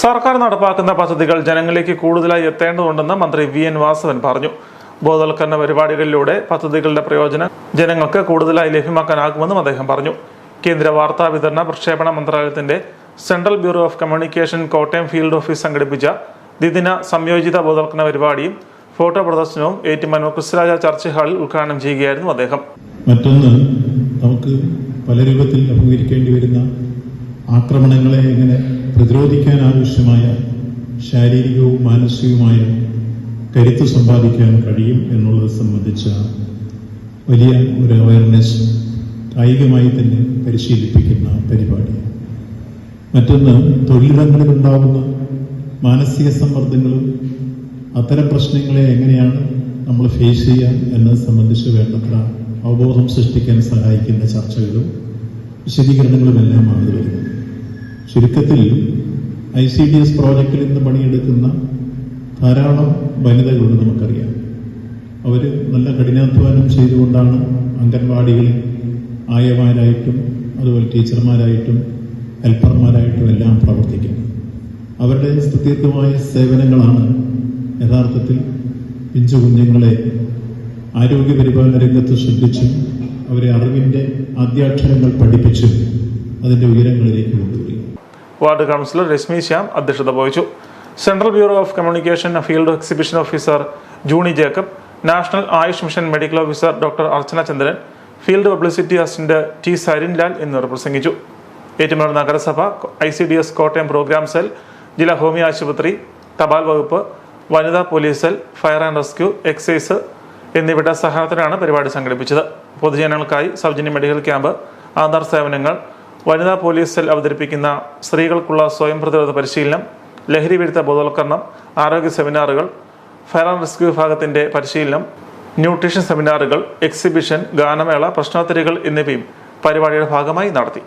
സർക്കാർ നടപ്പാക്കുന്ന പദ്ധതികൾ ജനങ്ങളിലേക്ക് കൂടുതലായി എത്തേണ്ടതുണ്ടെന്ന് മന്ത്രി വി എൻ വാസവൻ പറഞ്ഞു. ബോധവൽക്കരണ പരിപാടികളിലൂടെ പദ്ധതികളുടെ പ്രയോജനം ജനങ്ങൾക്ക് കൂടുതലായി ലഭ്യമാക്കാനാകുമെന്നും അദ്ദേഹം പറഞ്ഞു. കേന്ദ്ര വാർത്താ വിതരണ പ്രക്ഷേപണ മന്ത്രാലയത്തിന്റെ central bureau of communication Kottayam field office സംഘടിപ്പിച്ച ദ്വിദിന സംയോജിത ബോധവൽക്കരണ പരിപാടിയും ഫോട്ടോ പ്രദർശനവും ഏറ്റുമാനൂർ ക്രിസ്തുരാജ ചർച്ച് ഹാളിൽ ഉദ്ഘാടനം ചെയ്യുകയായിരുന്നു അദ്ദേഹം. മറ്റൊന്ന് നമുക്ക് പല രൂപത്തിൽ അഭിമുഖീകരിക്കേണ്ടി വരുന്ന ആക്രമണങ്ങളെ എങ്ങനെ പ്രതിരോധിക്കാൻ ആവശ്യമായ ശാരീരികവും മാനസികവുമായ കരുത്ത് സമ്പാദിക്കാൻ കഴിയും എന്നുള്ളത് സംബന്ധിച്ച വലിയ ഒരു അവയർനെസ് കായികമായി തന്നെ പരിശീലിപ്പിക്കുന്ന പരിപാടി. മറ്റൊന്ന് തൊഴിലിടങ്ങളിലുണ്ടാകുന്ന മാനസിക സമ്മർദ്ദങ്ങളും അത്തരം പ്രശ്നങ്ങളെ എങ്ങനെയാണ് നമ്മൾ ഫേസ് ചെയ്യുക എന്നത് സംബന്ധിച്ച് വേണ്ടത്ര അവബോധം സൃഷ്ടിക്കാൻ സഹായിക്കുന്ന ചർച്ചകളും വിശദീകരണങ്ങളും എല്ലാം ഇത് വരുന്നത് ചുരുക്കത്തിൽ ഐ സി ഡി എസ് പ്രോജക്റ്റിൽ നിന്ന് പണിയെടുക്കുന്ന ധാരാളം വനിതകളുണ്ട് നമുക്കറിയാം. അവർ നല്ല കഠിനാധ്വാനം ചെയ്തുകൊണ്ടാണ് അംഗൻവാടികളിൽ ആയമാരായിട്ടും അതുപോലെ ടീച്ചർമാരായിട്ടും ഹെൽപ്പർമാരായിട്ടും എല്ലാം പ്രവർത്തിക്കുന്നത്. അവരുടെ സ്തുത്യത്വമായ സേവനങ്ങളാണ് യഥാർത്ഥത്തിൽ പിഞ്ചു കുഞ്ഞുങ്ങളെ ആരോഗ്യപരിപാലന രംഗത്ത് ശ്രദ്ധിച്ചും അവരെ അറിവിന്റെ ആദ്യാക്ഷരങ്ങൾ പഠിപ്പിച്ചും അതിന്റെ ഉയരങ്ങളിലേക്ക് കൊണ്ടുവരിക. വാർഡ് കൗൺസിലർ രശ്മി ശ്യാം അധ്യക്ഷത വഹിച്ചു. Central bureau of communication field exhibition officer Juni Jacob national Ayush mission medical officer doctor Archana Chandran field publicity assistant T Sarinlal എന്നിവർ പ്രസംഗിച്ചു. ഏറ്റുമാനൂർ നഗരസഭ I C D S Kottayam programme cell ജില്ലാ homeo ആശുപത്രി തപാൽ വകുപ്പ് വനിതാ police cell fire and rescue excise എന്നിവയുടെ സഹായത്തിലാണ് പരിപാടി സംഘടിപ്പിച്ചത്. പൊതുജനങ്ങൾക്കായി സൗജന്യ മെഡിക്കൽ ക്യാമ്പ് ആധാർ സേവനങ്ങൾ വനിതാ പോലീസ് സെൽ അവതരിപ്പിക്കുന്ന സ്ത്രീകൾക്കുള്ള സ്വയം പ്രതിരോധ പരിശീലനം ലഹരി വിരുദ്ധ ബോധവൽക്കരണം ആരോഗ്യ സെമിനാറുകൾ ഫയർ ആൻഡ് റെസ്ക്യൂ വിഭാഗത്തിന്റെ പരിശീലനം ന്യൂട്രീഷൻ സെമിനാറുകൾ എക്സിബിഷൻ ഗാനമേള പ്രശ്നോത്തരികൾ എന്നിവയും പരിപാടിയുടെ ഭാഗമായി നടത്തി.